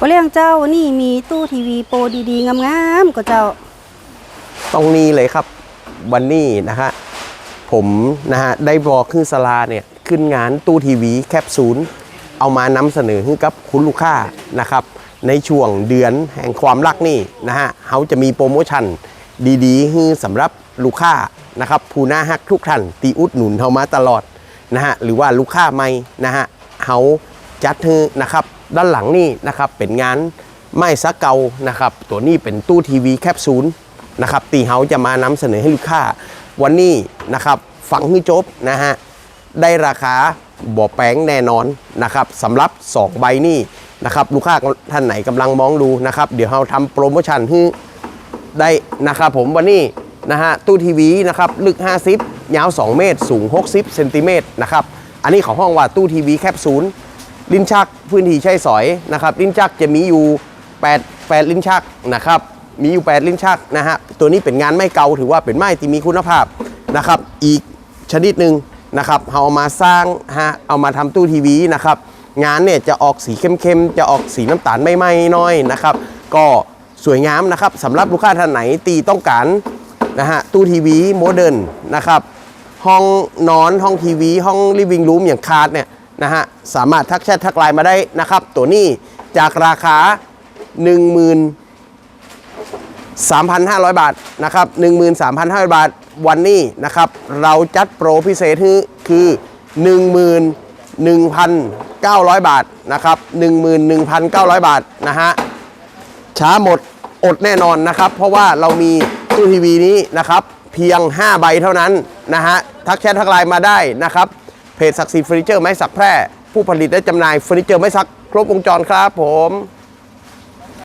ก็เรื่องเจ้านี่มีตู้ทีวีโปรดีๆงามๆก็เจ้า ตรงนี้เลยครับวันนี้นะฮะผมนะฮะได้บอกขึ้นสลาเนี่ยขึ้นงานตู้ทีวีแคปซูลเอามานำเสนอให้กับคุณลูกค้านะครับ ในช่วงเดือนแห่งความรักนี่นะฮะเขาจะมีโปรโมชั่นดีๆให้สำหรับลูกค้านะครับผู้น่าฮักทุกท่านตีอุดหนุนเขามาตลอดนะฮะหรือว่าลูกค้าใหม่นะฮะเขา จัดให้นะครับ ด้านหลังนี่นะครับเป็นงานไม้ซักเกานะครับ ตัวนี้เป็นตู้ทีวีแคปซูลนะครับ ตีเฮาจะมานำเสนอให้ลูกค้า วันนี้นะครับฟังให้จบนะฮะได้ราคาบ่อแป้งแน่นอนนะครับสำหรับ 2 ใบนี้นะครับลูกค้าท่านไหนกำลังมองดูนะครับ เดี๋ยวเราทำโปรโมชั่นให้ได้นะครับผมวันนี้นะฮะตู้ทีวีนะครับลึก 50 ยาว 2 เมตร สูง 60 เซนติเมตรนะครับ อันนี้ของห้องว่าตู้ทีวีแคปซูล ลิ้นชักพื้นที่ใช้สอยนะครับ ลิ้นชักจะมีอยู่8 8ลิ้นชักนะครับ มีอยู่ 8 ลิ้นชักนะฮะ ตัวนี้เป็นงานไม้เกาถือว่าเป็นไม้ที่มีคุณภาพนะครับ อีกชนิดหนึ่งนะครับเอามาสร้างฮะ เอามาทำตู้ทีวีนะครับ งานเนี่ยจะออกสีเข้มๆ จะออกสีน้ำตาลไม่ไหม้น้อยนะครับ ก็สวยงามนะครับสำหรับลูกค้าท่านไหนตีต้องการนะฮะตู้ทีวีโมเดิร์นนะครับ ห้องนอนห้องทีวี ห้องลิฟวิ่งรูมอย่างคาร์ดเนี่ย นะฮะสามารถทักแชททักไลน์มาได้นะครับ ตัวนี้จากราคา 13,500 บาทนะครับ13,500 บาทวันนี้นะครับ เราจัดโปรพิเศษคือคือ 11,900 บาทนะครับ11,900 บาทนะฮะช้าหมดอดแน่นอนนะครับ เพราะว่าเรามีตู้ทีวีนี้นะครับ เพียง 5 ใบเท่านั้นนะฮะทักแชททักไลน์มาได้นะครับ เพจศักดิ์ศรีเฟอร์นิเจอร์ไม้สักแพร่ ผู้ผลิตและจำหน่ายเฟอร์นิเจอร์ไม้สัก ครบวงจรครับผม